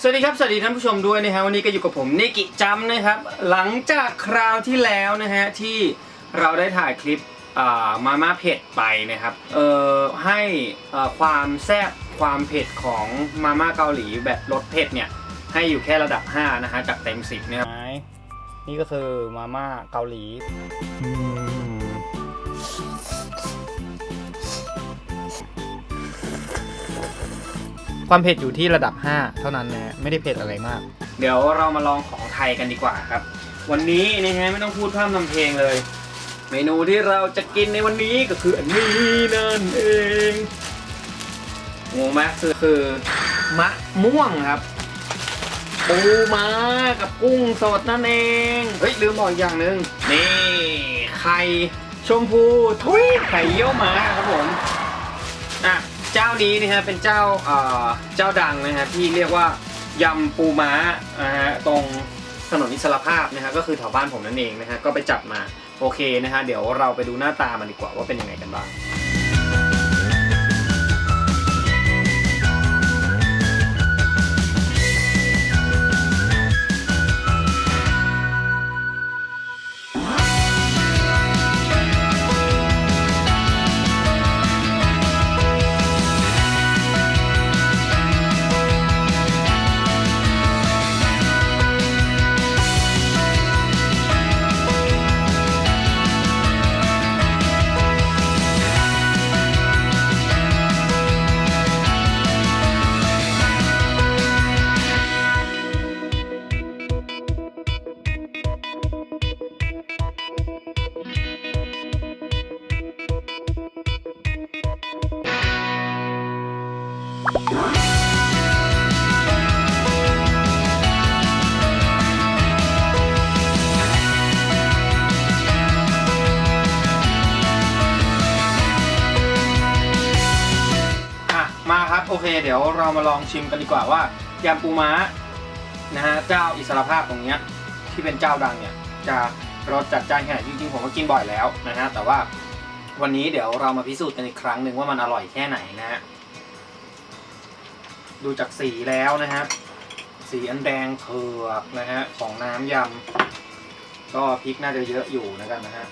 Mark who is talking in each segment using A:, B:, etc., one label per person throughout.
A: สวัสดีครับ สวัสดีท่านผู้ชมด้วยนะฮะวันนี้ก็อยู่กับผมนิกิจัมนะครับ หลังจากคราวที่แล้วนะฮะที่เราได้ถ่ายคลิปมาม่าเผ็ดไปนะครับเอ่อให้เอ่อความแซ่บความเผ็ดของมาม่าเกาหลีแบบรสเผ็ดเนี่ยให้อยู่แค่ระดับ 5 นะฮะจากเต็ม 10นะครับนี่ก็คือมาม่าเกาหลี ความเผ็ดอยู่ที่ระดับ 5 เท่านั้นนะไม่ได้เผ็ดอะไรมาก เดี๋ยวเรามาลองของไทยกันดีกว่าครับ วันนี้นะฮะไม่ต้องพูดพร่ำทำเพลงเลย เมนูที่เราจะกินในวันนี้ก็คืออันนี้นั่นเองงงไหมคือคือมะม่วงครับปูม้ากับกุ้งสดนั่นเอง เฮ้ยลืมบอกอย่างหนึ่งนี่ไข่ชมพูทุยไข่เยี่ยวม้าครับผม เจ้านี้นะฮะเป็นเจ้าเอ่อเจ้าดังนะฮะที่เรียกว่ายำปูม้านะฮะตรงถนนอิสรภาพนะฮะก็คือแถวบ้านผมนั่นเองนะฮะก็ไปจับมาโอเคนะฮะเดี๋ยวเราไปดูหน้าตามันดีกว่าว่าเป็นยังไงกันบ้าง โอเค เดี๋ยวเรามาลองชิมกันดีกว่าว่ายำปูม้านะฮะเจ้าอิสรภาพตรงเนี้ยที่เป็นเจ้าดังเนี่ยจะรสจัดจ้านแค่ไหนจริงๆผมก็กินบ่อยแล้วนะฮะแต่ว่าวันนี้เดี๋ยวเรามาพิสูจน์กันอีกครั้งหนึ่งว่ามันอร่อยแค่ไหนนะฮะดูจากสีแล้วนะครับ สีอันแดงเผือกนะฮะของน้ำยำก็พริกน่าจะเยอะอยู่นะกันนะฮะ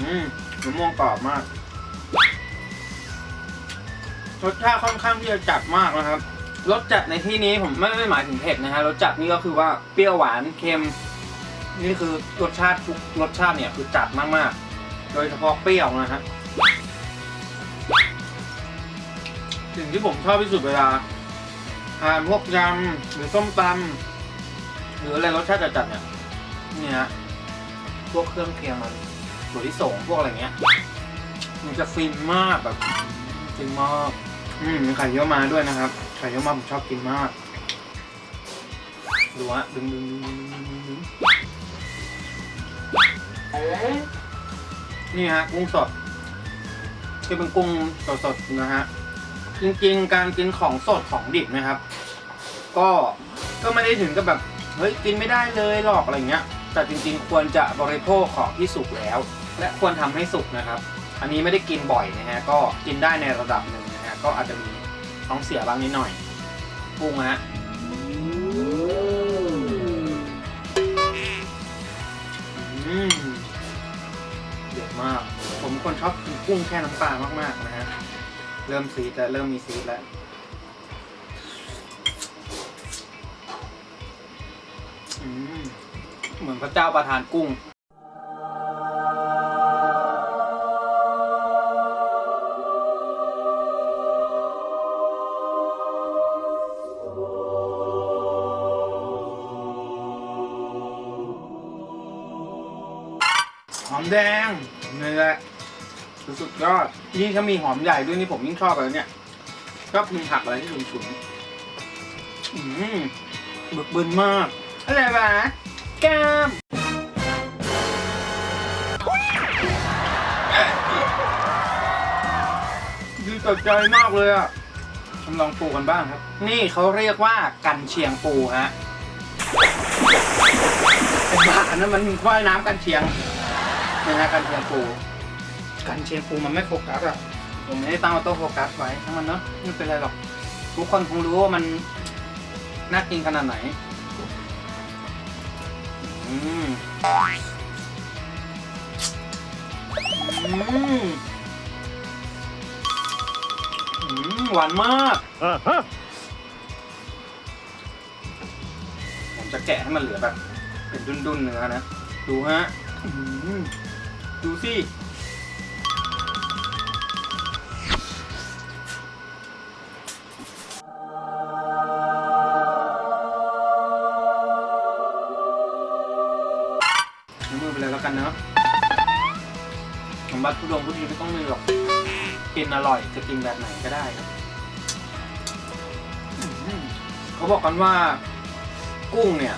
A: อืมมะม่วงกรอบมาก รสชาติค่อนข้างที่จะจัดมากนะครับรสจัดในที่นี้ผมไม่ไม่หมายถึงเผ็ดนะฮะรสจัดนี่ก็คือว่าเปรี้ยวหวานเค็ม นี่คือรสชาติทุกรสชาติเนี่ยคือจัดมากๆ โดยเฉพาะเปรี้ยวนะฮะสิ่งที่ผมชอบที่สุดเวลาทานพวกยำหรือส้มตำหรืออะไรรสชาติจัดๆเนี่ยนี่ฮะพวกเครื่องเคียงมันถั่วลิสงพวกอะไรเงี้ยมันจะฟินมากแบบจริงมาก อืมมีไข่เยี่ยวมาด้วยนะครับ ไข่เยี่ยวมาผมชอบกินมากดูฮะดึงดึงดึงดึงดึงดึงนี่ฮะกุ้งสดที่เป็นกุ้งสดๆนะฮะจริงๆ การกินของสดของดิบนะครับ ก็ก็ไม่ได้ถึงกับแบบเฮ้ยกินไม่ได้เลยหรอกอะไรเงี้ย แต่จริงๆ ควรจะบริโภคของที่สุกแล้ว และควรทำให้สุกนะครับ อันนี้ไม่ได้กินบ่อยนะฮะก็กินได้ในระดับหนึ่ง ก็อาจจะมีท้องเสียบ้างนิดหน่อย กุ้งฮะอืมเด็ดมาก ผมคนชอบกินกุ้งแค่น้ำปลามากๆนะฮะ เริ่มซีดแล้วเริ่มมีซีดแล้ว อืมเหมือนพระเจ้าประทานกุ้ง มแดงนี่แหละสุดยอดยิ่งถ้ามีหอมใหญ่ด้วยนี่ผมยิ่งชอบเลยเนี่ยชอบกินผักอะไรที่ฉุนๆอืมบึกบึนมาก อะไรวะแก้มดีต่อใจมากเลยอะทำลองปูกันบ้างครับ นี่เขาเรียกว่ากันเชียงปูฮะบ้านนั้นมันว่ายน้ำกันเชียง นะฮะกันเชียงปูกันเชียงปูมันไม่โฟกัสอะผมไม่ได้ตั้งออโต้โฟกัสไว้ทั้งมันเนาะไม่เป็นไรหรอก ทุกคนคงรู้ว่ามันน่ากินขนาดไหนอืมอืมอืมหวานมากผมจะแกะให้มันเหลือแบบ เป็นดุนๆเนื้อนะ ดูฮะอื้อหือ ดูสิมือไปเลยแล้วกันเนาะผมบัตรผู้ดงผู้ดีไม่ต้องมือหรอก กินอร่อยจะกินแบบไหนก็ได้ครับเขาบอกกันว่ากุ้งเนี่ย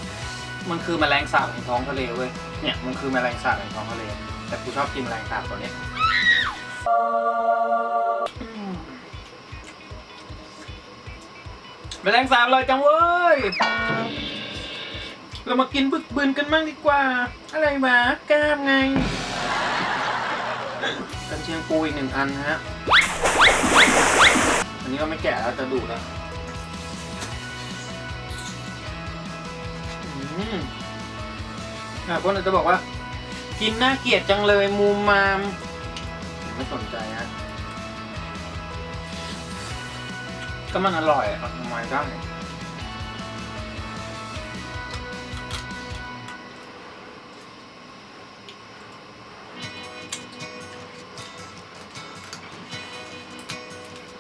A: มันคือแมลงสาบในท้องทะเลเว้ย เนี่ยมันคือแมลงสาบในท้องทะเล แต่กูชอบกินแมลงสาบตัวนี้แมลงสาบอร่อยจังเว้ย เรามากินบึกบึนกันบ้างดีกว่า อะไรวะกล้ามไง กันเชียงปูอีกหนึ่งอันฮะ อันนี้ก็ไม่แก่แล้วจะดูแล้วอืมอะพวกเราจะบอกว่า กินน่าเกลียดจังเลยมูมามไม่สนใจฮะก็มันอร่อยอะทำไมได้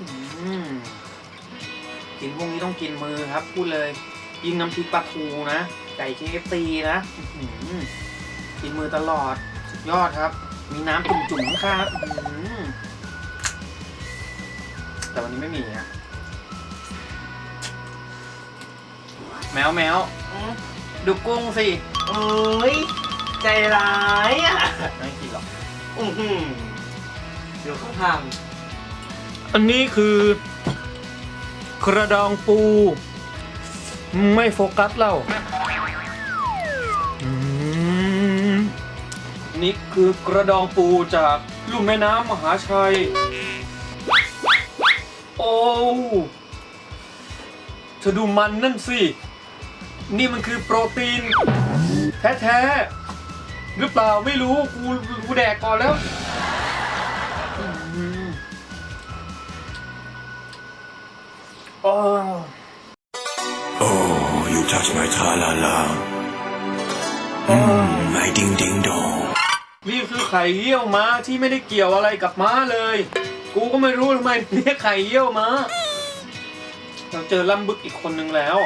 A: อืมกินพวกนี้ต้องกินมือครับพูดเลย ยิงน้ำพริกปลาทูนะไก่เคฟซีนะ อื้อหือกินมือตลอด สุดยอดครับ มีน้ำจุ่มๆครับอื้อหือแต่วันนี้ไม่มีอะแมวแมวดูกุ้งสิ
B: โอ้ย ใจร้ายอะ
A: ไม่กินหรอก
B: อือหือเดี๋ยวเขาท
A: อันนี้คือ กระดองปู ไม่โฟกัสเรา นี่คือกระดองปูจากลุ่มแม่น้ำมหาชัย โอ้เธอดูมันนั่นสิ นี่มันคือโปรตีน แท้ๆ หรือเปล่าไม่รู้กูกูแดกก่อนแล้วอืมโอ้
C: Oh, you touch my tra-la-la. Mm, my ding-ding-dong.
A: นี่คือไข่เยี่ยวม้าที่ไม่ได้เกี่ยวอะไรกับม้าเลย กูก็ไม่รู้ทำไมเรียกไข่เยี่ยวม้า เราเจอล่ำบึกอีกคนนึงแล้ว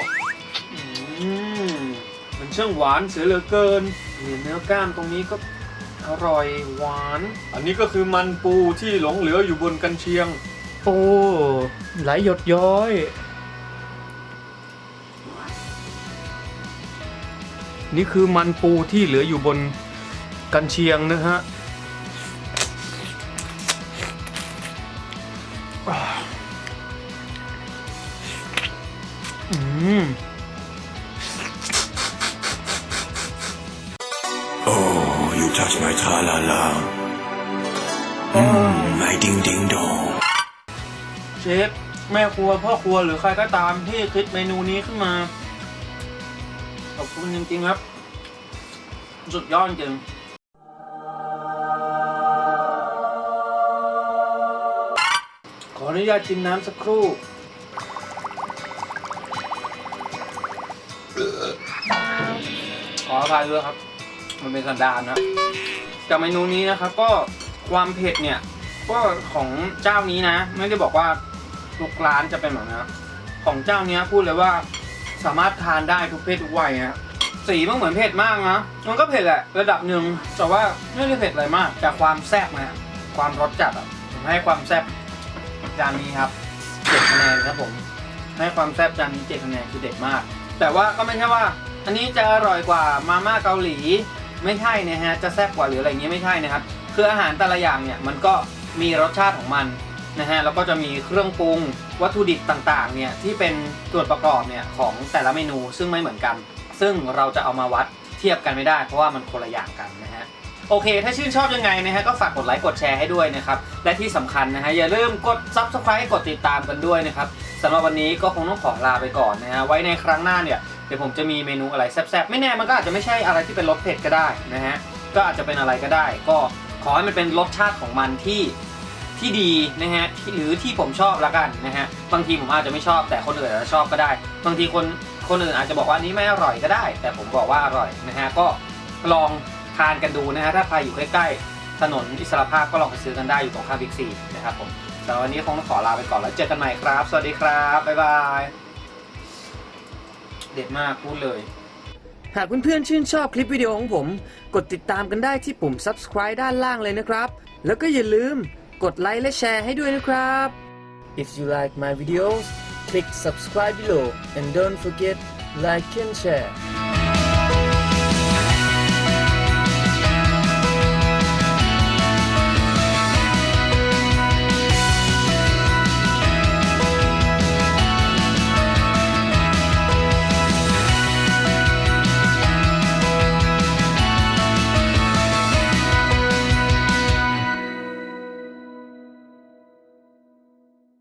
A: อืมมันช่างหวานเสียเหลือเกินเนี่ยเนื้อกล้ามตรงนี้ก็อร่อยหวาน อันนี้ก็คือมันปูที่หลงเหลืออยู่บนกันเชียงโอ้ไหลหยดย้อย นี่คือมันปูที่เหลืออยู่บน กันเชียงนะฮะอืม
C: Oh, you touch my tra-la-la. Mm, my ding-ding-dong.
A: เชฟแม่ครัวพ่อครัวหรือใครก็ตามที่คิดเมนูนี้ขึ้นมา ขอบคุณจริงๆครับ สุดยอดจริง ออนุญาตจิมน้ำสักครู่ขออภัยด้วยครับ มันเป็นสันดานนะจากเมนูนี้นะครับ ก็ความเผ็ดเนี่ย ก็ของเจ้านี้นะ ไม่ได้บอกว่าทุกร้านจะเป็นแบบนี้นของเจ้านี้พูดเลยว่าสามารถทานได้ทุกเพศทุกวัยฮะสีมันเหมือนเผ็ดมากนะมันก็เผ็ดแหละระดับหนึ่งแต่ว่าไม่ได้เผ็ดอะไรมากแต่ความแซ่บนะความรสจัดอะผมให้ความแซ่บ จานนี้ครับเจ็ดคะแนนครับผม ให้ความแซ่บจานนี้เจ็ดคะแนนคือเด็ดมาก แต่ว่าก็ไม่ใช่ว่า อันนี้จะอร่อยกว่ามาม่าเกาหลี ไม่ใช่นะฮะ จะแซ่บกว่าหรืออะไรเงี้ยไม่ใช่นะครับ คืออาหารแต่ละอย่างเนี่ยมันก็มีรสชาติของมันนะฮะ แล้วก็จะมีเครื่องปรุงวัตถุดิบต่างๆ เนี่ยที่เป็นส่วนประกอบเนี่ยของแต่ละเมนูซึ่งไม่เหมือนกัน ซึ่งเราจะเอามาวัดเทียบกันไม่ได้ เพราะว่ามันคนละอย่างกันนะฮะ โอเค ถ้าชื่นชอบยังไงนะฮะก็ฝากกดไลค์กดแชร์ให้ด้วยนะครับ และที่สำคัญนะฮะอย่าลืมกด subscribe กดติดตามกันด้วยนะครับสำหรับวันนี้ก็คงต้องขอลาไปก่อนนะฮะไว้ในครั้งหน้าเนี่ยเดี๋ยวผมจะมีเมนูอะไรแซ่บๆไม่แน่มันก็อาจจะไม่ใช่อะไรที่เป็นรสเผ็ดก็ได้นะฮะก็อาจจะเป็นอะไรก็ได้ ก็ขอให้มันเป็นรสชาติของมันที่ที่ดีนะฮะหรือที่ผมชอบละกันนะฮะบางทีผมอาจจะไม่ชอบแต่คนอื่นอาจจะชอบก็ได้ บางทีคนคนอื่นอาจจะบอกว่านนี้ไม่อร่อยก็ได้ แต่ผมบอกว่าอร่อยนะฮะก็ลอง ทานกันดูนะฮะถ้าใครอยู่ใกล้ๆถนนอิสรภาพก็ลองไปซื้อกันได้อยู่ตรงข้ามบิ๊กซีนะครับผมสำหรับวันนี้คงต้องขอลาไปก่อนแล้วเจอกันใหม่ครับ สวัสดีครับ บ๊ายบาย เด็ดมากพูดเลย หากเพื่อนๆชื่นชอบคลิปวิดีโอของผม กดติดตามกันได้ที่ปุ่ม subscribe ด้านล่างเลยนะครับ แล้วก็อย่าลืมกดไลค์และแชร์ให้ด้วยนะครับ If you like my videos click subscribe below and don't forget like and share